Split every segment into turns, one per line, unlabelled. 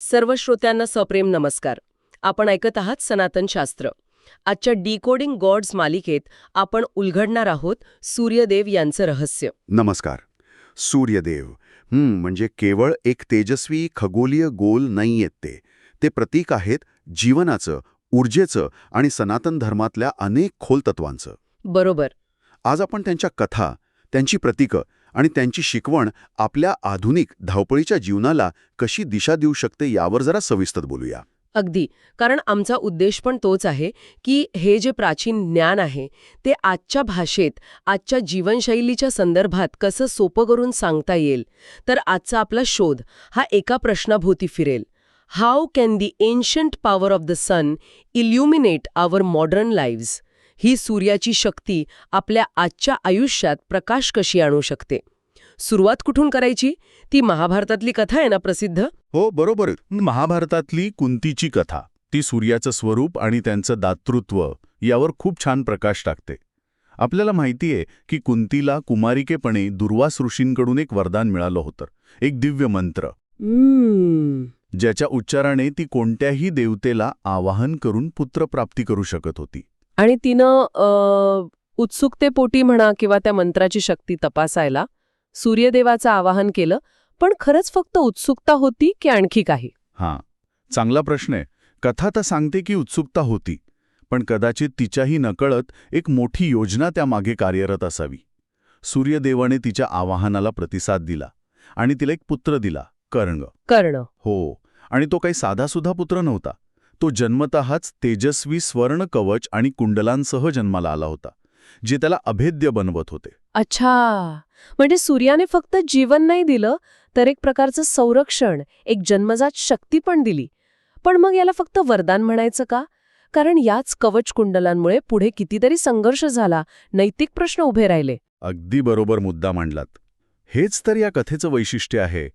सर्व श्रोत्यांना सप्रेम नमस्कार. आपण ऐकत आहात सनातन शास्त्र. आजच्या डिकोडिंग गॉड्स मालिकेत आपण उलगडणार आहोत सूर्यदेव यांचं रहस्य.
नमस्कार. सूर्यदेव हं, म्हणजे केवळ एक तेजस्वी खगोलीय गोल नाहीयेत ते. ते प्रतीक आहेत जीवनाचं ऊर्जेचं आणि सनातन धर्मातल्या अनेक खोल तत्वांचं
बरोबर.
आज आपण त्यांच्या कथा त्यांची प्रतीकं आणि त्यांची शिकवण आपल्या आधुनिक धावपळीच्या जीवनाला कशी दिशा देऊ शकते यावर जरा सविस्तर बोलूया.
अगदी. कारण आमचा उद्देश पण तोच आहे की हे जे प्राचीन ज्ञान आहे ते आजच्या भाषेत आजच्या जीवनशैलीच्या संदर्भात कसं सोपं करून सांगता येईल? तर आजचा आपला शोध हा एका प्रश्नाभोवती फिरेल. How can the ancient power of the sun illuminate our modern lives ही सूर्याची शक्ती आपल्या आजच्या आयुष्यात प्रकाश कशी आणू शकते? सुरुवात कुठून करायची? ती महाभारतातली कथा आहे ना प्रसिद्ध?
हो बरोबर. महाभारतातली कुंतीची कथा. ती सूर्याचं स्वरूप आणि त्यांचं दातृत्व यावर खूप छान प्रकाश टाकते. आपल्याला माहितीये की कुंतीला कुमारिकेपणे दुर्वास ऋषींकडून एक वरदान मिळालं होतं. एक दिव्य मंत्र. ज्याच्या उच्चाराने ती कोणत्याही देवतेला आवाहन करून पुत्रप्राप्ती करू शकत होती.
आणि तिनं उत्सुकतेपोटी म्हणा किंवा त्या मंत्राची शक्ती तपासायला सूर्यदेवाचं आवाहन केलं पण खरंच फक्त उत्सुकता होती की आणखी काही?
हां. चांगला प्रश्न आहे. कथा तर सांगते की उत्सुकता होती पण कदाचित तिच्याही नकळत एक मोठी योजना त्यामागे कार्यरत असावी. सूर्यदेवाने तिच्या आवाहनाला प्रतिसाद दिला आणि तिला एक पुत्र दिला कर्ंग
करणं.
हो. आणि तो काही साधासुधा पुत्र नव्हता. तो जन्मतःच तेजस्वी स्वर्ण कवच आणि कुंडलांसह जन्माला आला होता जे त्याला अभेद्य बनवत होते.
अच्छा! म्हणजे सूर्याने फक्त जीवन नाही दिलं तर एक प्रकारचं संरक्षण एक जन्मजात शक्ती पण दिली. पण मग याला फक्त वरदान म्हणायचं का? कारण याच कवच कुंडलांमुळे पुढे कितीतरी संघर्ष झाला नैतिक प्रश्न उभे राहिले.
अगदी बरोबर मुद्दा मांडलात. हेच तर या कथेचं वैशिष्ट्य आहे.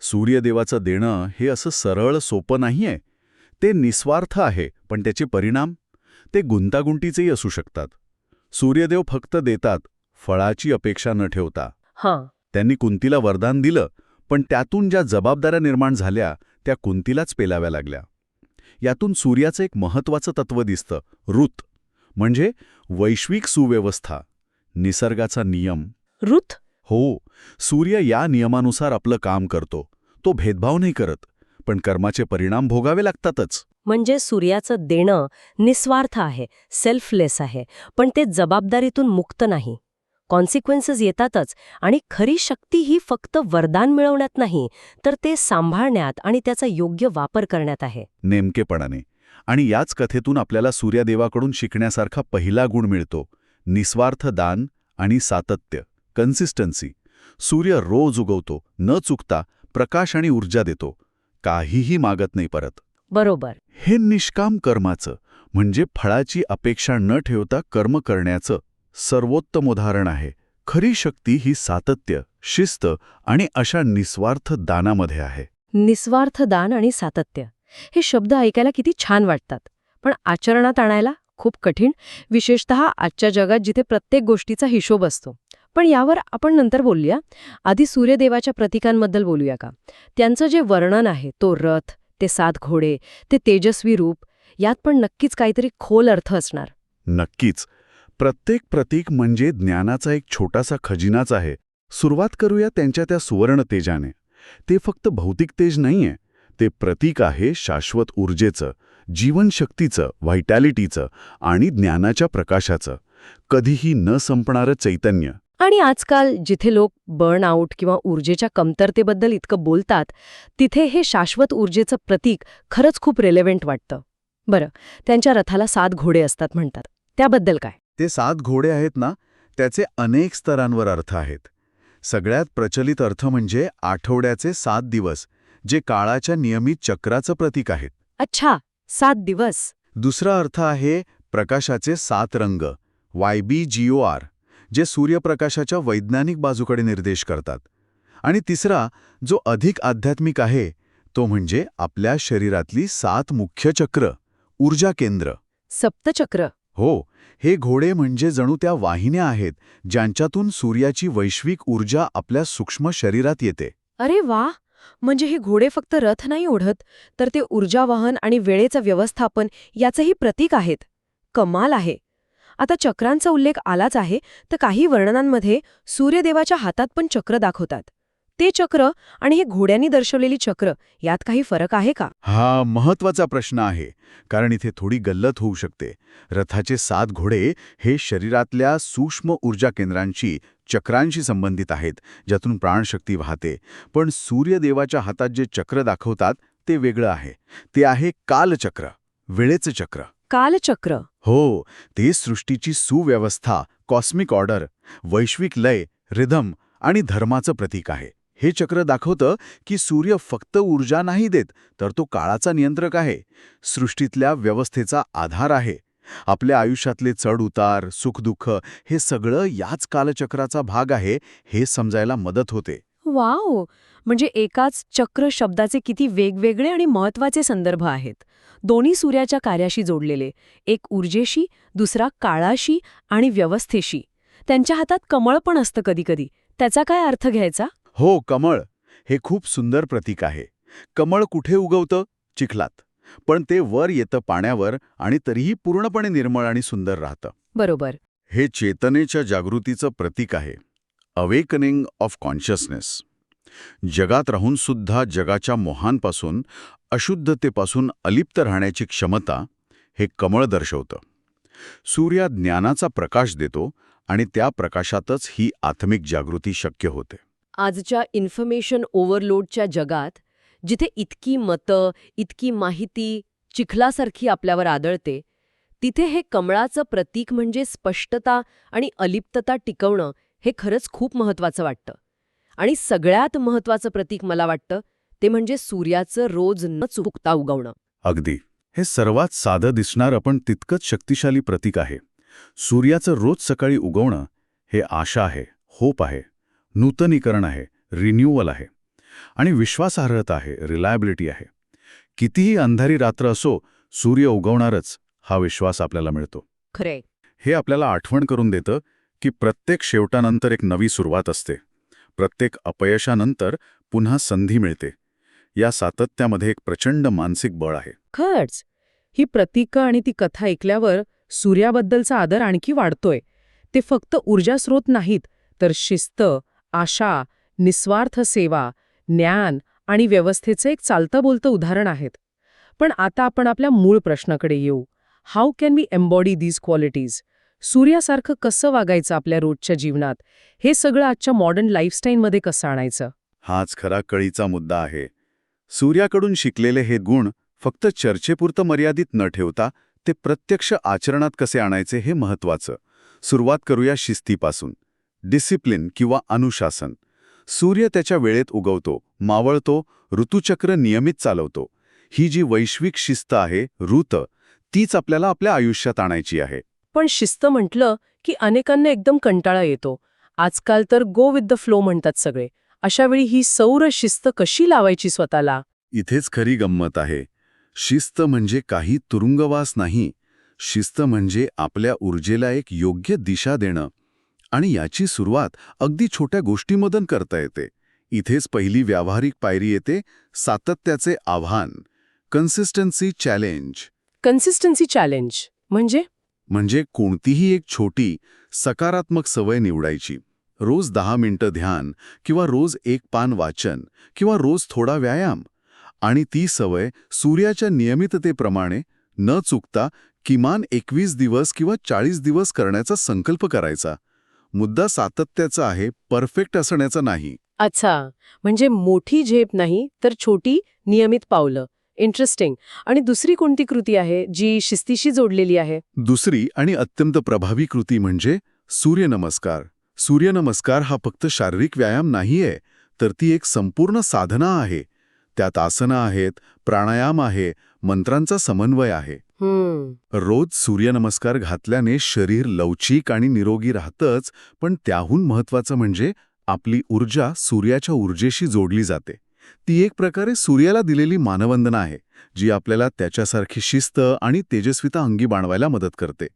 सूर्यदेवाचं देणं हे असं सरळ सोपं नाहीये. ते निस्वार्थ आहे पण त्याचे परिणाम? ते गुंतागुंटीचेही असू शकतात. सूर्यदेव फक्त देतात फळाची अपेक्षा न ठेवता.
हां.
त्यांनी कुंतीला वरदान दिलं पण त्यातून ज्या जबाबदाऱ्या निर्माण झाल्या त्या कुंतीलाच पेलाव्या लागल्या. यातून सूर्याचं एक महत्वाचं तत्व दिसतं ऋत. म्हणजे वैश्विक सुव्यवस्था निसर्गाचा नियम.
रुथ
हो सूर्य या नियमानुसार आपलं काम करतो तो भेदभाव नाही करत. पण कर्माचे परिणाम भोगावे लागतातच.
म्हणजे सूर्याचं देणं निस्वार्थ आहे सेल्फलेस आहे पण ते जबाबदारीतून मुक्त नाही. कॉन्सिक्वेन्सेस येतातच आणि खरी शक्ती ही फक्त वरदान मिळवण्यात नाही तर ते सांभाळण्यात आणि त्याचा योग्य वापर करण्यात आहे.
नेमकेपणाने. आणि याच कथेतून आपल्याला सूर्यदेवाकडून शिकण्यासारखा पहिला गुण मिळतो. निस्वार्थ दान आणि सातत्य कन्सिस्टन्सी सूर्य रोज उगवतो न चुकता प्रकाश आणि ऊर्जा देतो. काहीही मागत नाही परत.
बरोबर.
हे निष्काम कर्माचं म्हणजे फळाची अपेक्षा न ठेवता कर्म करण्याचं सर्वोत्तम उदाहरण आहे. खरी शक्ती ही सातत्य शिस्त आणि अशा निस्वार्थ दानामध्ये आहे.
निस्वार्थ दान आणि सातत्य. हे शब्द ऐकायला किती छान वाटतात. पण आचरणात आणायला खूप कठीण विशेषतः आजच्या जगात जिथे प्रत्येक गोष्टीचा हिशोब असतो. पण यावर आपण नंतर बोलूया. आधी सूर्यदेवाच्या प्रतीकांबद्दल बोलूया का? त्यांचं जे वर्णन आहे तो रथ ते सात घोडे ते तेजस्वी रूप यात पण नक्कीच काहीतरी खोल अर्थ असणार.
नक्कीच. प्रत्येक प्रतीक म्हणजे ज्ञानाचा एक छोटासा खजिनाच आहे. सुरुवात करूया त्यांच्या त्या सुवर्ण तेजाने ते फक्त भौतिक तेज नाहीये. ते प्रतीक आहे शाश्वत ऊर्जेचं जीवनशक्तीचं व्हायटॅलिटीचं आणि ज्ञानाच्या प्रकाशाचं. कधीही न संपणारं चैतन्य.
आणि आजकाल जिथे लोक बर्न आऊट किंवा ऊर्जेच्या कमतरतेबद्दल इतकं बोलतात तिथे हे शाश्वत ऊर्जेचं प्रतीक खरंच खूप रेलेव्हेंट वाटतं. बरं त्यांच्या रथाला सात घोडे असतात म्हणतात. त्याबद्दल काय?
ते सात घोडे आहेत ना त्याचे अनेक स्तरांवर अर्थ आहेत. सगळ्यात प्रचलित अर्थ म्हणजे आठवड्याचे सात दिवस जे काळाच्या नियमित चक्राचं प्रतीक आहेत.
अच्छा सात दिवस.
दुसरा अर्थ आहे प्रकाशाचे सात रंग वाय बी जी ओ आर जे सूर्यप्रकाशाच्या वैज्ञानिक बाजूकडे निर्देश करतात. आणि तिसरा जो अधिक आध्यात्मिक आहे तो म्हणजे आपल्या शरीरातली सात मुख्य चक्र ऊर्जा केंद्र.
सप्तचक्र.
हो हे घोडे म्हणजे जणू त्या वाहिन्या आहेत ज्यांच्यातून सूर्याची वैश्विक ऊर्जा आपल्या सूक्ष्म शरीरात येते.
अरे वा! म्हणजे हे घोडे फक्त रथ नाही ओढत तर ते ऊर्जावहन आणि वेळेचं व्यवस्थापन याचंही प्रतीक आहेत. कमाल आहे. आता चक्रांचा उल्लेख आलाच आहे तर काही वर्णनांमध्ये सूर्यदेवाच्या हातात पण चक्र दाखवतात. ते चक्र आणि हे घोड्यांनी दर्शवलेली चक्र यात काही फरक आहे का?
हा महत्त्वाचा प्रश्न आहे कारण इथे थोडी गल्लत होऊ शकते. रथाचे सात घोडे हे शरीरातल्या सूक्ष्म ऊर्जा केंद्रांशी चक्रांशी संबंधित आहेत ज्यातून प्राणशक्ती वाहते. पण सूर्यदेवाच्या हातात जे चक्र दाखवतात ते वेगळं आहे. ते आहे कालचक्र वेळेचं चक्र.
कालचक्र.
हो ते सृष्टीची सुव्यवस्था कॉस्मिक ऑर्डर वैश्विक लय रिधम आणि धर्माचं प्रतीक आहे. हे चक्र दाखवतं की सूर्य फक्त ऊर्जा नाही देत तर तो काळाचा नियंत्रक आहे. सृष्टीतल्या व्यवस्थेचा आधार आहे. आपल्या आयुष्यातले चढउतार सुखदुःख हे सगळं याच कालचक्राचा भाग आहे हे समजायला मदत होते.
वाव! म्हणजे एकाच चक्र शब्दाचे किती वेगवेगळे आणि महत्त्वाचे संदर्भ आहेत. दोन्ही सूर्याच्या कार्याशी जोडलेले एक ऊर्जेशी दुसरा काळाशी आणि व्यवस्थेशी. त्यांच्या हातात कमळ पण असतं कधीकधी. त्याचा काय अर्थ घ्यायचा?
हो कमळ. हे खूप सुंदर प्रतीक आहे. कमळ कुठे उगवतं? चिखलात. पण ते वर येतं पाण्यावर आणि तरीही पूर्णपणे निर्मळ आणि सुंदर राहतं.
बरोबर.
हे चेतनेच्या जागृतीचं प्रतीक आहे. Awakening of consciousness. जगात राहून सुद्धा जगाच्या मोहांपासून अशुद्धतेपासून अलिप्त राहण्याची क्षमता हे कमळ दर्शवतं. सूर्या ज्ञानाचा प्रकाश देतो आणि त्या प्रकाशातच ही आत्मिक जागृती शक्य होते.
आजच्या इन्फॉर्मेशन ओव्हरलोडच्या जगात जिथे इतकी मतं इतकी माहिती चिखलासारखी आपल्यावर आदळते तिथे हे कमळाचं प्रतीक म्हणजे स्पष्टता आणि अलिप्तता टिकवणं हे खरंच खूप महत्वाचं वाटतं. आणि सगळ्यात महत्वाचं प्रतीक मला वाटतं ते म्हणजे सूर्याचं रोज न चुकता उगवणं.
अगदी. हे सर्वात साधं दिसणारं पण तितकंच शक्तिशाली प्रतीक आहे. सूर्याचं रोज सकाळी उगवणं हे आशा आहे होप आहे नूतनीकरण आहे रिन्युअल आहे. आणि विश्वासार्हता आहे रिलायबिलिटी आहे. कितीही अंधारी रात्र असो सूर्य उगवणारच हा विश्वास आपल्याला मिळतो.
खरे
हे आपल्याला आठवण करून देतं की प्रत्येक शेवटानंतर एक नवी सुरुवात असते. प्रत्येक अपयशानंतर पुन्हा संधी मिळते. या सातत्यामध्ये एक प्रचंड मानसिक बळ आहे.
खरंच. ही प्रतीकं आणि ती कथा ऐकल्यावर सूर्याबद्दलचा आदर आणखी वाढतोय. ते फक्त ऊर्जास्रोत नाहीत तर शिस्त आशा निस्वार्थ सेवा ज्ञान आणि व्यवस्थेचं एक चालतं बोलतं उदाहरण आहेत. पण आता आपण आपल्या मूळ प्रश्नाकडे येऊ. How can we embody these qualities सूर्यासारखं कसं वागायचं आपल्या रोजच्या जीवनात? हे सगळं आजच्या मॉडर्न लाईफस्टाईलमध्ये कसं आणायचं?
हाच खरा कळीचा मुद्दा आहे. सूर्याकडून शिकलेले हे गुण फक्त चर्चेपुरतं मर्यादित न ठेवता ते प्रत्यक्ष आचरणात कसे आणायचे हे महत्वाचं सुरुवात करूया शिस्तीपासून. डिसिप्लिन किंवा अनुशासन. सूर्य त्याच्या वेळेत उगवतो मावळतो ऋतुचक्र नियमित चालवतो. ही जी वैश्विक शिस्त आहे ऋत तीच आपल्याला आपल्या आयुष्यात आणायची आहे.
पण शिस्त म्हटलं की अनेकांना एकदम कंटाळा येतो. आजकाल तर गो विथ द फ्लो म्हणतात सगळे. अशावेळी ही सौर शिस्त कशी लावायची स्वतःला?
इथेच खरी गंमत आहे. शिस्त म्हणजे काही तुरुंगवास नाही. शिस्त म्हणजे आपल्या ऊर्जेला एक योग्य दिशा देणं. आणि याची सुरुवात अगदी छोट्या गोष्टीमधून करता येते. इथेच पहिली व्यावहारिक पायरी येते सातत्याचे आव्हान. कन्सिस्टन्सी चॅलेंज
कन्सिस्टन्सी चॅलेंज म्हणजे?
म्हणजे कोणतीही एक छोटी सकारात्मक सवय निवडायची. रोज दहा मिनिटं ध्यान किंवा रोज एक पान वाचन किंवा रोज थोडा व्यायाम. आणि ती सवय सूर्याच्या नियमिततेप्रमाणे न चुकता किमान एकवीस दिवस किंवा चाळीस दिवस करण्याचा संकल्प करायचा. मुद्दा सातत्याचा आहे परफेक्ट असण्याचा नाही.
अच्छा. म्हणजे मोठी झेप नाही तर छोटी नियमित पावलं. इंटरेस्टिंग आणि दुसरी कोणती कृती आहे जी शिस्तीशी जोडलेली आहे?
दुसरी आणि अत्यंत प्रभावी कृती म्हणजे सूर्यनमस्कार. सूर्यनमस्कार हा फक्त शारीरिक व्यायाम नाहीये तर ती एक संपूर्ण साधना आहे. त्यात आसनं आहेत प्राणायाम आहे मंत्रांचा समन्वय आहे. रोज सूर्यनमस्कार घातल्याने शरीर लवचिक आणि निरोगी राहतंच पण त्याहून महत्वाचं म्हणजे आपली ऊर्जा सूर्याच्या ऊर्जेशी जोडली जाते. ती एक प्रकारे सूर्याला दिलेली मानवंदना आहे जी आपल्याला त्याच्यासारखी शिस्त आणि तेजस्विता अंगी बाणवायला मदत करते.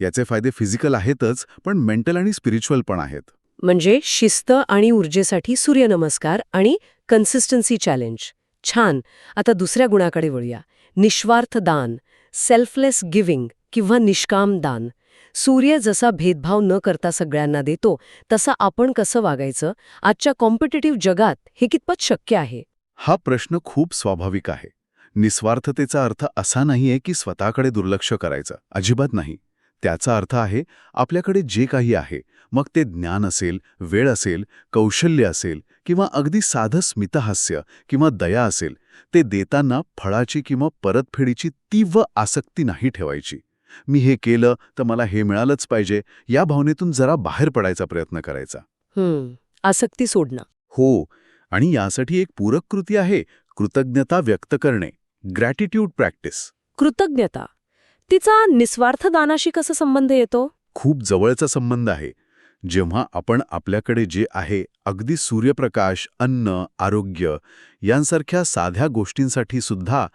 याचे फायदे फिजिकल आहेतच पण मेंटल आणि स्पिरिच्युअल पण आहेत.
म्हणजे शिस्त आणि ऊर्जेसाठी सूर्यनमस्कार आणि
कन्सिस्टन्सी चॅलेंज. छान. आता दुसऱ्या गुणाकडे वळूया. निस्वार्थ दान सेल्फलेस गिव्हिंग किंवा निष्काम दान. सूर्य जसा भेदभाव न करता सगळ्यांना देतो तसा आपण कसं वागायचं? आजच्या कॉम्पिटेटिव्ह जगात हे कितपत शक्य आहे?
हा प्रश्न खूप स्वाभाविक आहे. निस्वार्थतेचा अर्थ असा नाहीये की स्वतःकडे दुर्लक्ष करायचं. अजिबात नाही. त्याचा अर्थ आहे आपल्याकडे जे काही आहे मग ते ज्ञान असेल वेळ असेल कौशल्य असेल किंवा अगदी साधं स्मितहास्य किंवा दया असेल ते देताना फळाची किंवा परतफेडीची तीव्र आसक्ती नाही ठेवायची. मी हे केलं तर मला हे मिळालंच पाहिजे. या भावनेतून जरा बाहेर पडायचा प्रयत्न करायचा.
आसक्ती सोडणं.
हो. आणि यासाठी एक पूरक कृती आहे कृतज्ञता व्यक्त करणे. Gratitude practice.
कृतज्ञता. तिचा निस्वार्थ दानाशी कसा संबंध येतो?
खूप जवळचा संबंध आहे. जेव्हा आपण आपल्याकडे जे आहे अगदी सूर्यप्रकाश अन्न आरोग्य यांसारख्या साध्या गोष्टींसाठी सुद्धा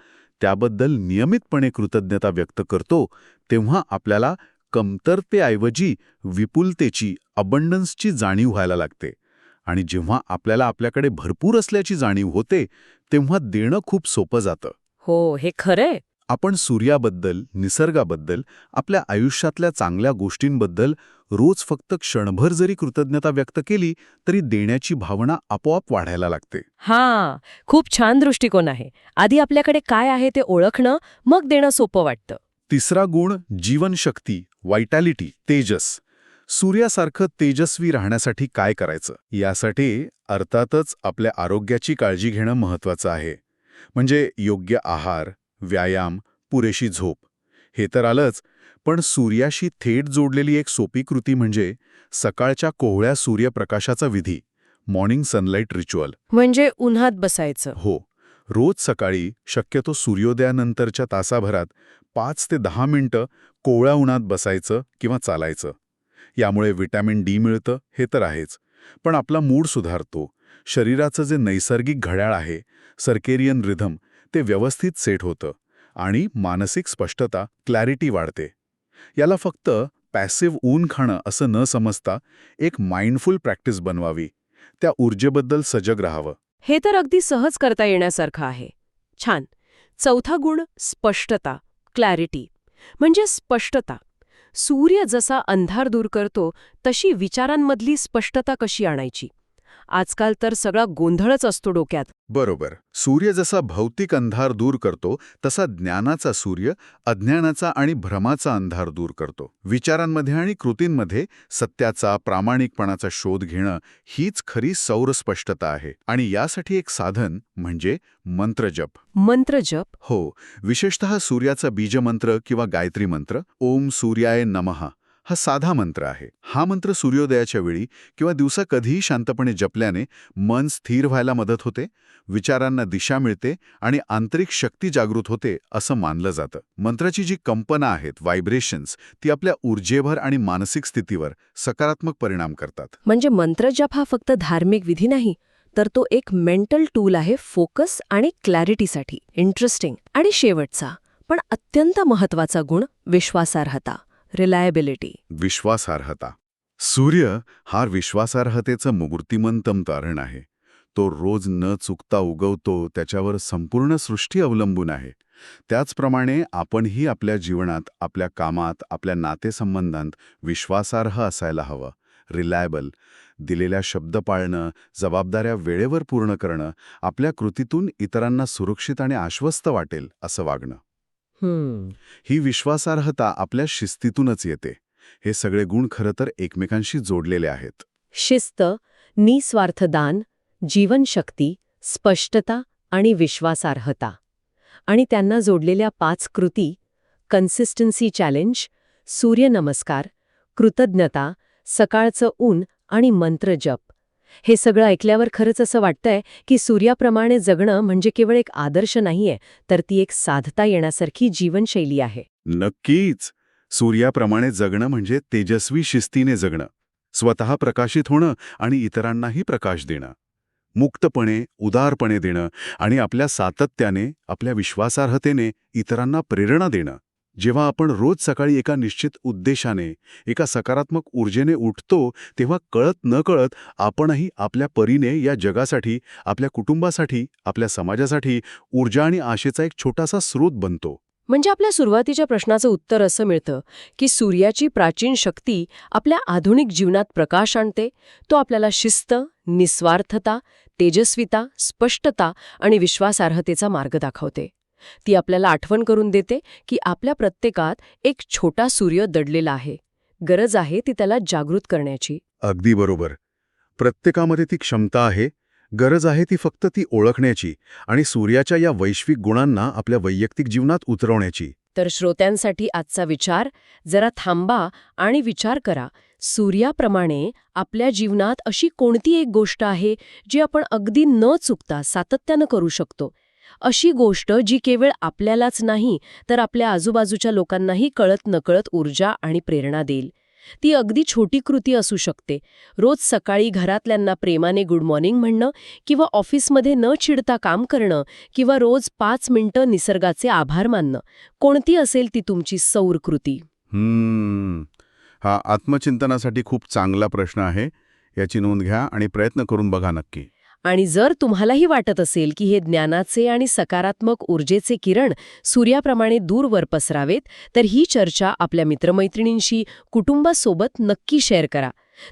त्याबद्दल नियमितपणे कृतज्ञता व्यक्त करतो तेव्हा आपल्याला कमतरतेऐवजी विपुलतेची अबंडन्सची जाणीव व्हायला लागते. आणि जेव्हा आपल्याला आपल्याकडे भरपूर असल्याची जाणीव होते तेव्हा देणं खूप सोपं जातं.
हो हे खरंय.
आपण सूर्याबद्दल निसर्गाबद्दल आपल्या आयुष्यातल्या चांगल्या गोष्टींबद्दल रोज फक्त क्षणभर जरी कृतज्ञता व्यक्त केली तरी देण्याची भावना आपोआप वाढायला लागते.
हा खूप छान दृष्टिकोन आहे. आधी आपल्याकडे काय आहे ते ओळखणं मग देणं सोपं वाटतं.
तिसरा गुण जीवनशक्ती वायटॅलिटी तेजस. सूर्यासारखं तेजस्वी राहण्यासाठी काय करायचं? यासाठी अर्थातच आपल्या आरोग्याची काळजी घेणं महत्वाचं आहे. म्हणजे योग्य आहार व्यायाम पुरेशी झोप. हे तर आलंच पण सूर्याशी थेट जोडलेली एक सोपी कृती म्हणजे सकाळच्या कोवळ्या सूर्यप्रकाशाचा विधी मॉर्निंग सनलाईट रिच्युअल
म्हणजे उन्हात बसायचं.
हो. रोज सकाळी शक्यतो सूर्योदयानंतरच्या तासाभरात पाच ते दहा मिनटं कोवळ्या उन्हात बसायचं किंवा चालायचं. यामुळे विटॅमिन डी मिळतं हे तर आहेच. पण आपला मूड सुधारतो. शरीराचं जे नैसर्गिक घड्याळ आहे सर्केरियन रिधम ते व्यवस्थित सेट होतं आणि मानसिक स्पष्टता क्लॅरिटी वाढते. याला फक्त पॅसिव्ह ऊन खाणं असं न समजता एक माइंडफुल प्रॅक्टिस बनवावी. त्या ऊर्जेबद्दल सजग राहावं.
हे तर अगदी सहज करता येण्यासारखं आहे. छान. चौथा गुण स्पष्टता क्लॅरिटी म्हणजे स्पष्टता. सूर्य जसा अंधार दूर करतो तशी विचारांमधली स्पष्टता कशी आणायची? आजकाल तर सगळा गोंधळच असतो डोक्यात.
बरोबर. सूर्य जसा भौतिक अंधार दूर करतो तसा ज्ञानाचा सूर्य अज्ञानाचा आणि भ्रमाचा अंधार दूर करतो. विचारांमध्ये आणि कृतींमध्ये सत्याचा प्रामाणिकपणाचा शोध घेणं हीच खरी सौर स्पष्टता आहे. आणि यासाठी एक साधन म्हणजे मंत्रजप.
मंत्रजप?
हो. विशेषतः सूर्याचा बीजमंत्र किंवा गायत्री मंत्र ओम सूर्याय नमः. हा साधा मंत्र आहे. हा मंत्र सूर्योदयाच्या वेळी किंवा दिवसा कधीही शांतपणे जपल्याने मन स्थिर व्हायला मदत होते विचारांना दिशा मिळते आणि आंतरिक शक्ती जागृत होते असं मानलं जातं. मंत्राची जी कंपना आहेत व्हायब्रेशन्स ती आपल्या ऊर्जेभर आणि मानसिक स्थितीवर सकारात्मक परिणाम करतात.
म्हणजे मंत्रजप हा फक्त धार्मिक विधी नाही तर तो एक मेंटल टूल आहे फोकस आणि क्लॅरिटीसाठी इंटरेस्टिंग आणि शेवटचा पण अत्यंत महत्त्वाचा गुण विश्वासार्हता. रिलायबिलिटी.
विश्वासार्हता. सूर्य हा विश्वासार्हतेचं मूर्तिमंतम तारण आहे. तो रोज न चुकता उगवतो त्याच्यावर संपूर्ण सृष्टी अवलंबून आहे. त्याचप्रमाणे आपणही आपल्या जीवनात आपल्या कामात आपल्या नातेसंबंधांत विश्वासार्ह असायला हवं. रिलायबल दिलेल्या शब्द पाळणं जबाबदाऱ्या वेळेवर पूर्ण करणं आपल्या कृतीतून इतरांना सुरक्षित आणि आश्वस्त वाटेल असं वागणं. ही विश्वासार्हता आपल्या शिस्तीतूनच येते. हे सगळे गुण खरं तर एकमेकांशी जोडलेले आहेत.
शिस्त निस्वार्थ दान जीवनशक्ती स्पष्टता आणि विश्वासार्हता. आणि त्यांना जोडलेल्या पाच कृती कन्सिस्टन्सी चॅलेंज सूर्यनमस्कार कृतज्ञता सकाळचं ऊन आणि मंत्रजप हे सगळं ऐकल्यावर खरंच असं वाटतंय की सूर्याप्रमाणे जगणं म्हणजे केवळ एक आदर्श नाहीये तर ती एक साधता येण्यासारखी जीवनशैली आहे.
नक्कीच! सूर्याप्रमाणे जगणं म्हणजे तेजस्वी शिस्तीने जगणं स्वतः प्रकाशित होणं आणि इतरांनाही प्रकाश देणं मुक्तपणे उदारपणे देणं आणि आपल्या सातत्याने आपल्या विश्वासार्हतेने इतरांना प्रेरणा देणं.
जेव्हा आपण रोज सकाळी एका निश्चित उद्देशाने एका सकारात्मक ऊर्जेने उठतो तेव्हा कळत न कळत आपणही आपल्या परीने या जगासाठी आपल्या कुटुंबासाठी आपल्या समाजासाठी ऊर्जा आणि आशेचा एक छोटासा स्रोत बनतो.
म्हणजे आपल्या सुरुवातीच्या प्रश्नाचं उत्तर असं मिळतं की सूर्याची प्राचीन शक्ती आपल्या आधुनिक जीवनात प्रकाश आणते. तो आपल्याला शिस्त निस्वार्थता तेजस्विता स्पष्टता आणि विश्वासार्हतेचा मार्ग दाखवते. ती आपल्याला आठवण करून देते की आपल्या प्रत्येकात एक छोटा सूर्य दडलेला आहे. गरज आहे ती त्याला जागृत करण्याची.
अगदी बरोबर. प्रत्येकामध्ये ती क्षमता आहे गरज आहे ती फक्त ती ओळखण्याची आणि सूर्याच्या या वैश्विक गुणांना आपल्या वैयक्तिक जीवनात उतरवण्याची.
तर श्रोत्यांसाठी आजचा विचार जरा थांबा आणि विचार करा. सूर्याप्रमाणे आपल्या जीवनात अशी कोणती एक गोष्ट आहे जी आपण अगदी न चुकता सातत्यानं करू शकतो? अशी गोष्ट जी केवळ आपल्यालाच नाही तर आपल्या आजूबाजूच्या लोकांनाही कळत नकळत ऊर्जा आणि प्रेरणा देईल. ती अगदी छोटी कृती असू शकते. रोज सकाळी घरातल्यांना प्रेमाने गुड मॉर्निंग म्हणणं किंवा ऑफिसमध्ये न चिडता काम करणं किंवा रोज पाच मिनिटं निसर्गाचे आभार मानणं कोणती असेल ती तुमची सौर कृती?
हम्म. हा आत्मचिंतनासाठी खूप चांगला प्रश्न आहे. याची नोंद घ्या आणि प्रयत्न करून बघा नक्की.
आणि जर तुम्हालाही वाटत असेल की हे ज्ञानाचे आणि सकारात्मक ऊर्जेचे किरण सूर्याप्रमाणे दूरवर पसरावेत तर ही चर्चा आपल्या मित्रमैत्रिणींशी कुटुंबासोबत नक्की शेअर करा.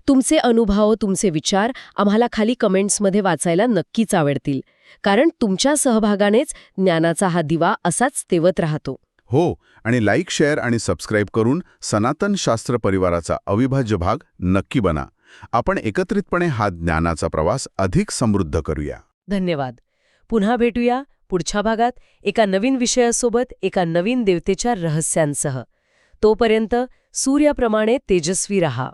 तुमचे अनुभव तुमचे विचार आम्हाला खाली कमेंट्समध्ये वाचायला नक्कीच आवडतील. कारण तुमच्या सहभागानेच ज्ञानाचा हा दिवा असाच तेवत राहतो.
हो आणि लाईक शेअर आणि सबस्क्राईब करून सनातन शास्त्र परिवाराचा अविभाज्य भाग नक्की बना. आपण एकत्रितपणे हा ज्ञानाचा प्रवास अधिक समृद्ध करूया.
धन्यवाद. पुन्हा भेटूया पुढच्या भागात एका नवीन विषयासोबत एका नवीन देवतेच्या रहस्यांसह. तोपर्यंत सूर्याप्रमाणे तेजस्वी रहा.